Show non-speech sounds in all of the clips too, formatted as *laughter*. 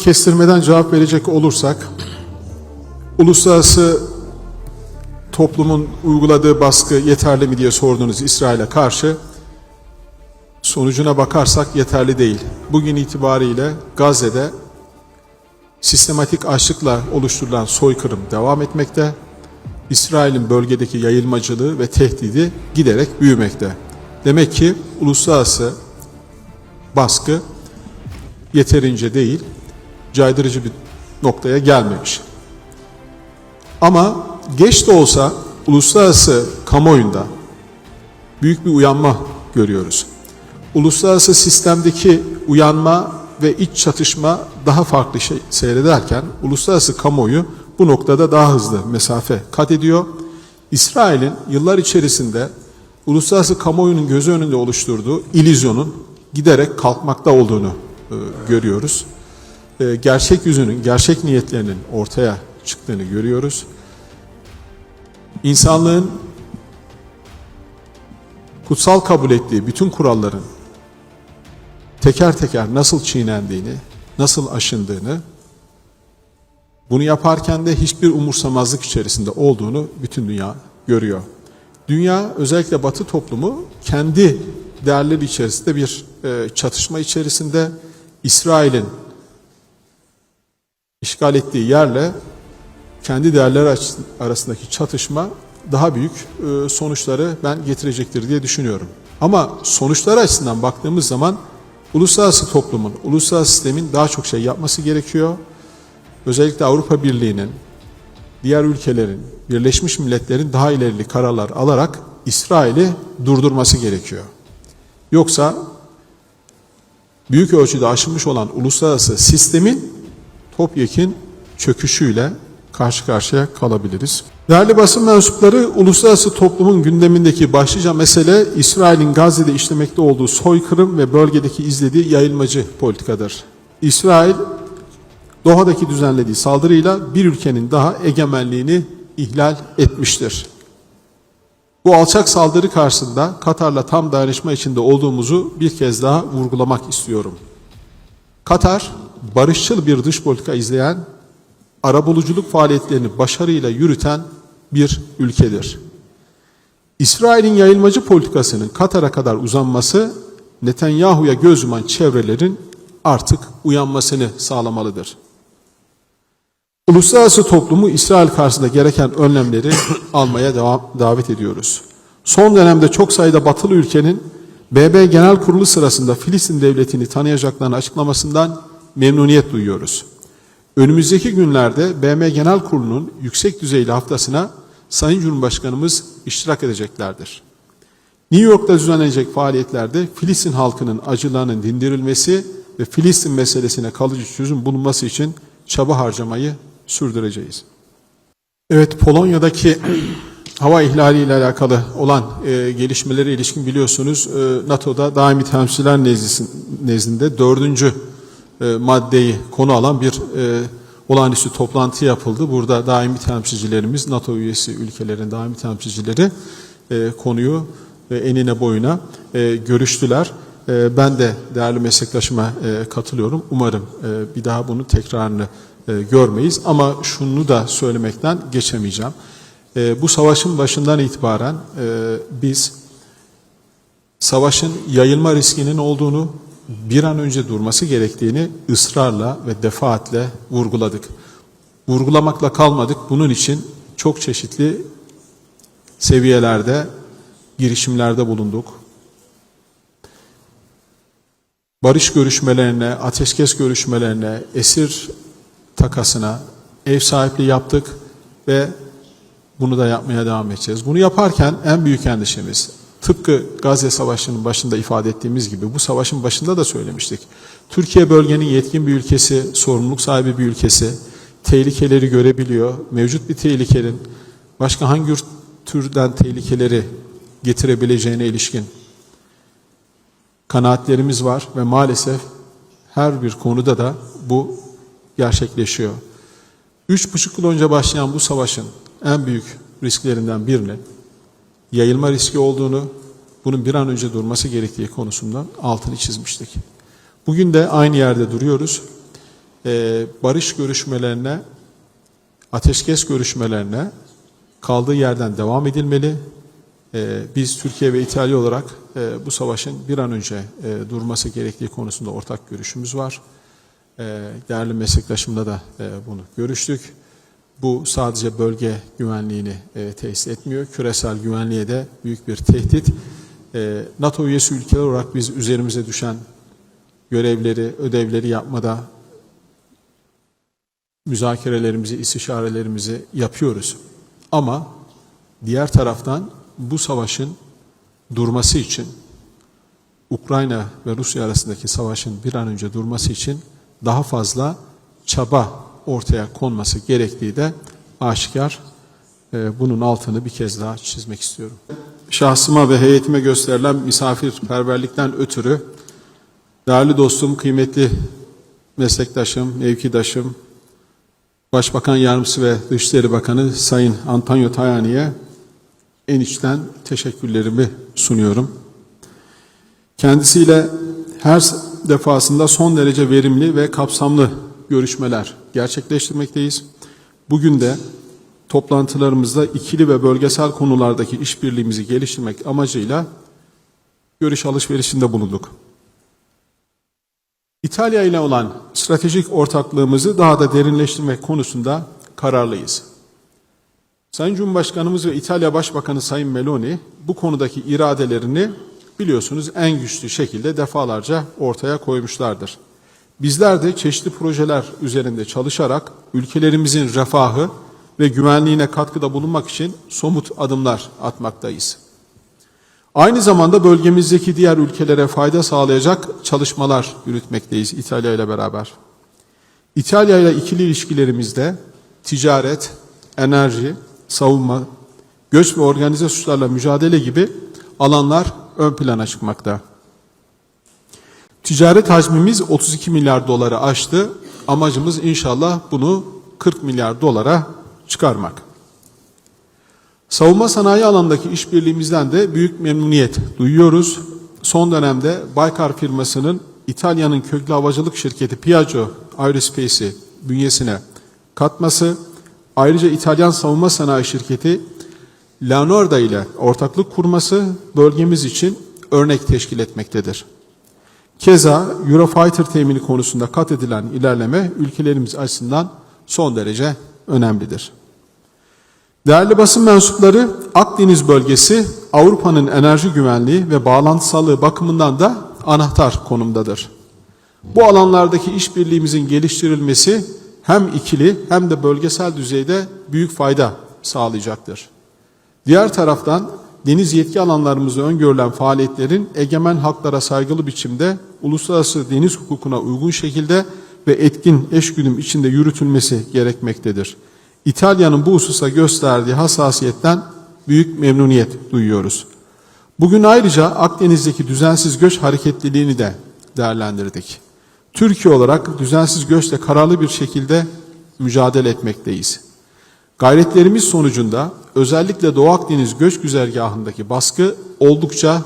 kestirmeden cevap verecek olursak, uluslararası toplumun uyguladığı baskı yeterli mi diye sordunuz İsrail'e karşı. Sonucuna bakarsak yeterli değil. Bugün itibariyle Gazze'de sistematik açlıkla oluşturulan soykırım devam etmekte. İsrail'in bölgedeki yayılmacılığı ve tehdidi giderek büyümekte. Demek ki uluslararası baskı yeterince değil, caydırıcı bir noktaya gelmemiş. Ama geç de olsa uluslararası kamuoyunda büyük bir uyanma görüyoruz. Uluslararası sistemdeki uyanma ve iç çatışma daha farklı şey seyrederken uluslararası kamuoyu bu noktada daha hızlı mesafe kat ediyor. İsrail'in yıllar içerisinde uluslararası kamuoyunun gözü önünde oluşturduğu ilizyonun giderek kalkmakta olduğunu e, görüyoruz. E, gerçek yüzünün, gerçek niyetlerinin ortaya çıktığını görüyoruz. İnsanlığın kutsal kabul ettiği bütün kuralların teker teker nasıl çiğnendiğini, nasıl aşındığını, bunu yaparken de hiçbir umursamazlık içerisinde olduğunu bütün dünya görüyor. Dünya özellikle Batı toplumu kendi değerleri içerisinde bir e, çatışma içerisinde İsrail'in işgal ettiği yerle kendi değerleri arasındaki çatışma daha büyük e, sonuçları ben getirecektir diye düşünüyorum. Ama sonuçlar açısından baktığımız zaman uluslararası toplumun, uluslararası sistemin daha çok şey yapması gerekiyor. Özellikle Avrupa Birliği'nin, diğer ülkelerin, Birleşmiş Milletler'in daha ilerili kararlar alarak İsrail'i durdurması gerekiyor. Yoksa büyük ölçüde aşılmış olan uluslararası sistemin topyekin çöküşüyle karşı karşıya kalabiliriz. Değerli basın mensupları, uluslararası toplumun gündemindeki başlıca mesele İsrail'in Gazze'de işlemekte olduğu soykırım ve bölgedeki izlediği yayılmacı politikadır. İsrail, Doha'daki düzenlediği saldırıyla bir ülkenin daha egemenliğini ihlal etmiştir. Bu alçak saldırı karşısında Katar'la tam dayanışma içinde olduğumuzu bir kez daha vurgulamak istiyorum. Katar, barışçıl bir dış politika izleyen, arabuluculuk faaliyetlerini başarıyla yürüten bir ülkedir. İsrail'in yayılmacı politikasının Katar'a kadar uzanması, Netanyahu'ya göz yuman çevrelerin artık uyanmasını sağlamalıdır. Uluslararası toplumu İsrail karşısında gereken önlemleri *coughs* almaya devam, davet ediyoruz. Son dönemde çok sayıda batılı ülkenin BB Genel Kurulu sırasında Filistin devletini tanıyacaklarını açıklamasından memnuniyet duyuyoruz. Önümüzdeki günlerde BM Genel Kurulu'nun yüksek düzeyli haftasına Sayın Cumhurbaşkanımız iştirak edeceklerdir. New York'ta düzenlenecek faaliyetlerde Filistin halkının acılarının dindirilmesi ve Filistin meselesine kalıcı çözüm bulunması için çaba harcamayı sürdüreceğiz. Evet Polonya'daki *clears throat* hava ihlali ile alakalı olan e, gelişmelere ilişkin biliyorsunuz e, NATO'da daimi temsiller nezdinde dördüncü e, maddeyi konu alan bir e, olağanüstü toplantı yapıldı. Burada daimi temsilcilerimiz, NATO üyesi ülkelerin daimi temsilcileri e, konuyu e, enine boyuna e, görüştüler. E, ben de değerli meslektaşıma e, katılıyorum. Umarım e, bir daha bunun tekrarını e, görmeyiz. Ama şunu da söylemekten geçemeyeceğim. E, bu savaşın başından itibaren e, biz savaşın yayılma riskinin olduğunu, bir an önce durması gerektiğini ısrarla ve defaatle vurguladık. Vurgulamakla kalmadık. Bunun için çok çeşitli seviyelerde girişimlerde bulunduk. Barış görüşmelerine, ateşkes görüşmelerine, esir takasına ev sahipliği yaptık ve bunu da yapmaya devam edeceğiz. Bunu yaparken en büyük endişemiz tıpkı Gazze Savaşı'nın başında ifade ettiğimiz gibi bu savaşın başında da söylemiştik. Türkiye bölgenin yetkin bir ülkesi, sorumluluk sahibi bir ülkesi, tehlikeleri görebiliyor. Mevcut bir tehlikenin başka hangi türden tehlikeleri getirebileceğine ilişkin kanaatlerimiz var ve maalesef her bir konuda da bu gerçekleşiyor. Üç buçuk yıl önce başlayan bu savaşın en büyük risklerinden birini yayılma riski olduğunu, bunun bir an önce durması gerektiği konusundan altını çizmiştik. Bugün de aynı yerde duruyoruz. e, barış görüşmelerine, ateşkes görüşmelerine kaldığı yerden devam edilmeli. E, biz Türkiye ve İtalya olarak e, bu savaşın bir an önce e, durması gerektiği konusunda ortak görüşümüz var. E, değerli meslektaşımla da e, bunu görüştük. Bu sadece bölge güvenliğini e, tesis etmiyor, küresel güvenliğe de büyük bir tehdit. E, NATO üyesi ülkeler olarak biz üzerimize düşen görevleri, ödevleri yapmada müzakerelerimizi, istişarelerimizi yapıyoruz. Ama diğer taraftan bu savaşın durması için Ukrayna ve Rusya arasındaki savaşın bir an önce durması için daha fazla çaba ortaya konması gerektiği de aşikar. Ee, Bunun altını bir kez daha çizmek istiyorum. Şahsıma ve heyetime gösterilen misafirperverlikten ötürü değerli dostum, kıymetli meslektaşım, mevkidaşım, Başbakan Yardımcısı ve Dışişleri Bakanı Sayın Antonio Tajani'ye en içten teşekkürlerimi sunuyorum. Kendisiyle her defasında son derece verimli ve kapsamlı görüşmeler gerçekleştirmekteyiz. Bugün de toplantılarımızda ikili ve bölgesel konulardaki işbirliğimizi geliştirmek amacıyla görüş alışverişinde bulunduk. İtalya ile olan stratejik ortaklığımızı daha da derinleştirmek konusunda kararlıyız. Sayın Cumhurbaşkanımız ve İtalya Başbakanı Sayın Meloni bu konudaki iradelerini biliyorsunuz en güçlü şekilde defalarca ortaya koymuşlardır. Bizler de çeşitli projeler üzerinde çalışarak ülkelerimizin refahı ve güvenliğine katkıda bulunmak için somut adımlar atmaktayız. Aynı zamanda bölgemizdeki diğer ülkelere fayda sağlayacak çalışmalar yürütmekteyiz İtalya ile beraber. İtalya ile ikili ilişkilerimizde ticaret, enerji, savunma, göç ve organize suçlarla mücadele gibi alanlar ön plana çıkmakta. Ticaret hacmimiz 32 milyar doları aştı. Amacımız inşallah bunu 40 milyar dolara çıkarmak. Savunma sanayi alanındaki işbirliğimizden de büyük memnuniyet duyuyoruz. Son dönemde Baykar firmasının İtalya'nın köklü havacılık şirketi Piaggio Aerospace'i bünyesine katması, ayrıca İtalyan savunma sanayi şirketi Leonardo ile ortaklık kurması bölgemiz için örnek teşkil etmektedir. Keza Eurofighter temini konusunda kat edilen ilerleme ülkelerimiz açısından son derece önemlidir. Değerli basın mensupları, Akdeniz bölgesi Avrupa'nın enerji güvenliği ve bağlantısallığı bakımından da anahtar konumdadır. Bu alanlardaki işbirliğimizin geliştirilmesi hem ikili hem de bölgesel düzeyde büyük fayda sağlayacaktır. Diğer taraftan deniz yetki alanlarımızda öngörülen faaliyetlerin egemen haklara saygılı biçimde uluslararası deniz hukukuna uygun şekilde ve etkin eşgüdüm içinde yürütülmesi gerekmektedir. İtalya'nın bu hususa gösterdiği hassasiyetten büyük memnuniyet duyuyoruz. Bugün ayrıca Akdeniz'deki düzensiz göç hareketliliğini de değerlendirdik. Türkiye olarak düzensiz göçle kararlı bir şekilde mücadele etmekteyiz. Gayretlerimiz sonucunda özellikle Doğu Akdeniz göç güzergahındaki baskı oldukça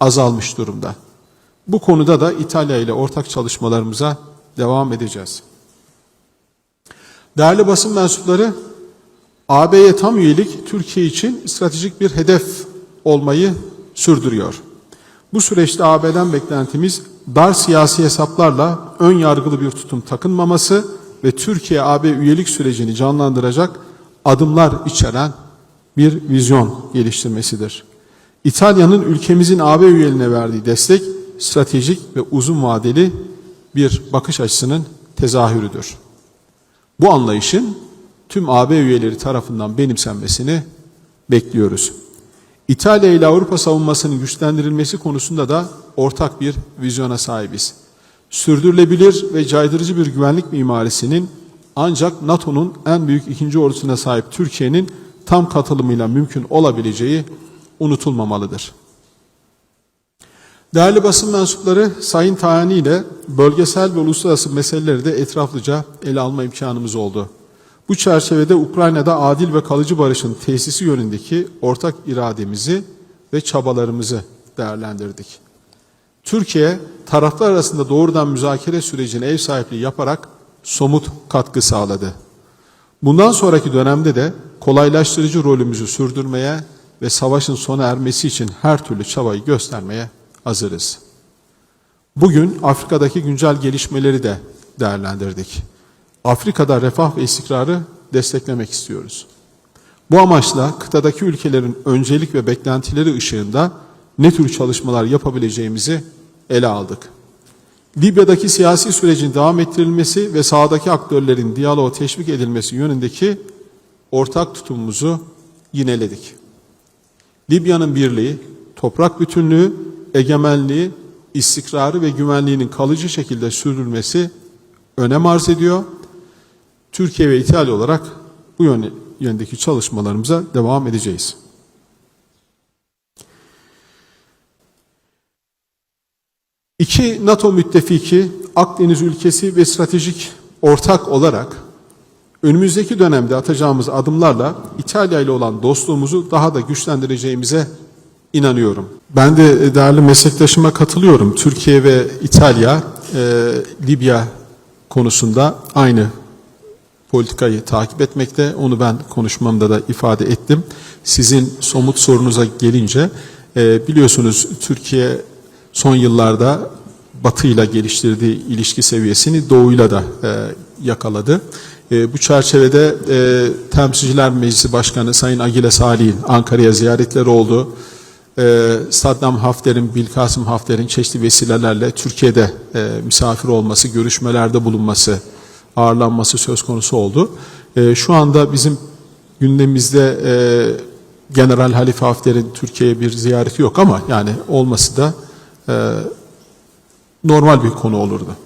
azalmış durumda. Bu konuda da İtalya ile ortak çalışmalarımıza devam edeceğiz. Değerli basın mensupları, AB'ye tam üyelik Türkiye için stratejik bir hedef olmayı sürdürüyor. Bu süreçte AB'den beklentimiz dar siyasi hesaplarla ön yargılı bir tutum takınmaması ve Türkiye AB üyelik sürecini canlandıracak adımlar içeren bir vizyon geliştirmesidir. İtalya'nın ülkemizin AB üyeliğine verdiği destek stratejik ve uzun vadeli bir bakış açısının tezahürüdür. Bu anlayışın tüm AB üyeleri tarafından benimsenmesini bekliyoruz. İtalya ile Avrupa savunmasının güçlendirilmesi konusunda da ortak bir vizyona sahibiz. Sürdürülebilir ve caydırıcı bir güvenlik mimarisinin ancak NATO'nun en büyük ikinci ordusuna sahip Türkiye'nin tam katılımıyla mümkün olabileceği unutulmamalıdır. Değerli basın mensupları Sayın Tajani ile bölgesel ve uluslararası meseleleri de etraflıca ele alma imkanımız oldu. Bu çerçevede Ukrayna'da adil ve kalıcı barışın tesisi yönündeki ortak irademizi ve çabalarımızı değerlendirdik. Türkiye, taraflar arasında doğrudan müzakere sürecine ev sahipliği yaparak somut katkı sağladı. Bundan sonraki dönemde de kolaylaştırıcı rolümüzü sürdürmeye ve savaşın sona ermesi için her türlü çabayı göstermeye hazırız. Bugün Afrika'daki güncel gelişmeleri de değerlendirdik. Afrika'da refah ve istikrarı desteklemek istiyoruz. Bu amaçla kıtadaki ülkelerin öncelik ve beklentileri ışığında ne tür çalışmalar yapabileceğimizi ele aldık. Libya'daki siyasi sürecin devam ettirilmesi ve sahadaki aktörlerin diyaloğa teşvik edilmesi yönündeki ortak tutumumuzu yineledik. Libya'nın birliği, toprak bütünlüğü, egemenliği, istikrarı ve güvenliğinin kalıcı şekilde sürdürülmesi önem arz ediyor. Türkiye ve İtalya olarak bu yönde- yöndeki çalışmalarımıza devam edeceğiz. İki NATO müttefiki, Akdeniz ülkesi ve stratejik ortak olarak önümüzdeki dönemde atacağımız adımlarla İtalya ile olan dostluğumuzu daha da güçlendireceğimize inanıyorum. Ben de değerli meslektaşıma katılıyorum. Türkiye ve İtalya e, Libya konusunda aynı politikayı takip etmekte. Onu ben konuşmamda da ifade ettim. Sizin somut sorunuza gelince e, biliyorsunuz Türkiye son yıllarda Batı ile geliştirdiği ilişki seviyesini Doğu'yla da e, yakaladı. E, bu çerçevede e, Temsilciler Meclisi Başkanı Sayın Agile Salih'in Ankara'ya ziyaretleri oldu. E, Saddam Hafter'in, Bilkasım Hafter'in çeşitli vesilelerle Türkiye'de e, misafir olması, görüşmelerde bulunması, ağırlanması söz konusu oldu. E, şu anda bizim gündemimizde e, General Halife Hafter'in Türkiye'ye bir ziyareti yok ama yani olması da normal bir konu olurdu.